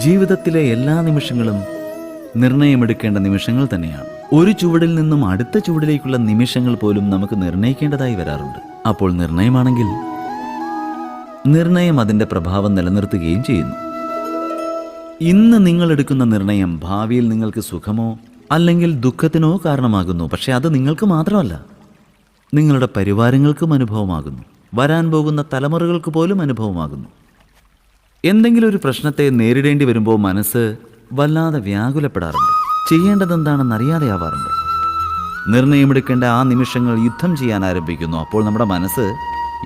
ജീവിതത്തിലെ എല്ലാ നിമിഷങ്ങളും നിർണയമെടുക്കേണ്ട നിമിഷങ്ങൾ തന്നെയാണ്. ഒരു ചുവടിൽ നിന്നും അടുത്ത ചുവടിലേക്കുള്ള നിമിഷങ്ങൾ പോലും നമുക്ക് നിർണയിക്കേണ്ടതായി വരാറുണ്ട്. അപ്പോൾ നിർണയമാണെങ്കിൽ നിർണയം അതിന്റെ പ്രഭാവം നിലനിർത്തുകയും ചെയ്യുന്നു. ഇന്ന് നിങ്ങൾ എടുക്കുന്ന നിർണയം ഭാവിയിൽ നിങ്ങൾക്ക് സുഖമോ അല്ലെങ്കിൽ ദുഃഖത്തിനോ കാരണമാകുന്നു. പക്ഷേ അത് നിങ്ങൾക്ക് മാത്രമല്ല. നിങ്ങളുടെ പരിവാരങ്ങൾക്കും അനുഭവമാകുന്നു. വരാൻ പോകുന്ന തലമുറകൾക്ക് പോലും അനുഭവമാകുന്നു. എന്തെങ്കിലും ഒരു പ്രശ്നത്തെ നേരിടേണ്ടി വരുമ്പോൾ മനസ്സ് വല്ലാതെ വ്യാകുലപ്പെടാറുണ്ട്. ചെയ്യേണ്ടതെന്താണെന്നറിയാതെയാവാറുണ്ട് നിർണയമെടുക്കേണ്ട ആ നിമിഷങ്ങൾ യുദ്ധം ചെയ്യാൻ ആരംഭിക്കുന്നു. അപ്പോൾ നമ്മുടെ മനസ്സ്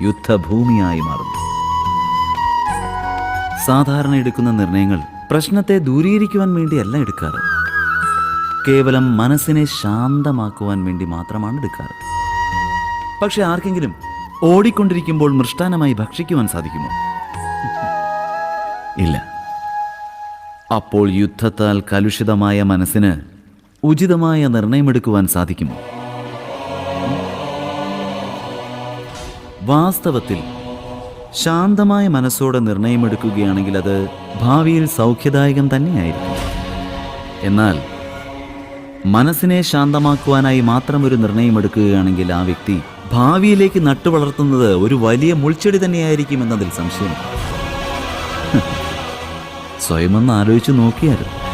യുദ്ധഭൂമിയായി മാറുന്നു. സാധാരണ എടുക്കുന്ന നിർണയങ്ങൾ പ്രശ്നത്തെ ദൂരീകരിക്കുവാൻ വേണ്ടിയല്ല എടുക്കാറ്. കേവലം മനസ്സിനെ ശാന്തമാക്കുവാൻ വേണ്ടി മാത്രമാണ് എടുക്കാറ്. പക്ഷെ ആർക്കെങ്കിലും ഓടിക്കൊണ്ടിരിക്കുമ്പോൾ മൃഷ്ടാനമായി ഭക്ഷിക്കുവാൻ സാധിക്കുമോ? ഇല്ല. അപ്പോൾ യുദ്ധത്താൽ കലുഷിതമായ മനസ്സിന് ഉചിതമായ നിർണയമെടുക്കുവാൻ സാധിക്കുമോ? വാസ്തവത്തിൽ ശാന്തമായ മനസ്സോടെ നിർണയമെടുക്കുകയാണെങ്കിൽ അത് ഭാവിയിൽ സൗഖ്യദായകം തന്നെയായിരിക്കും. എന്നാൽ മനസ്സിനെ ശാന്തമാക്കുവാനായി മാത്രം ഒരു നിർണയമെടുക്കുകയാണെങ്കിൽ ആ വ്യക്തി ഭാവിയിലേക്ക് നട്ടുവളർത്തുന്നത് ഒരു വലിയ മുൾച്ചെടി തന്നെയായിരിക്കും എന്നതിൽ സംശയം. സ്വയമൊന്ന് ആലോചിച്ച് നോക്കിയാലും.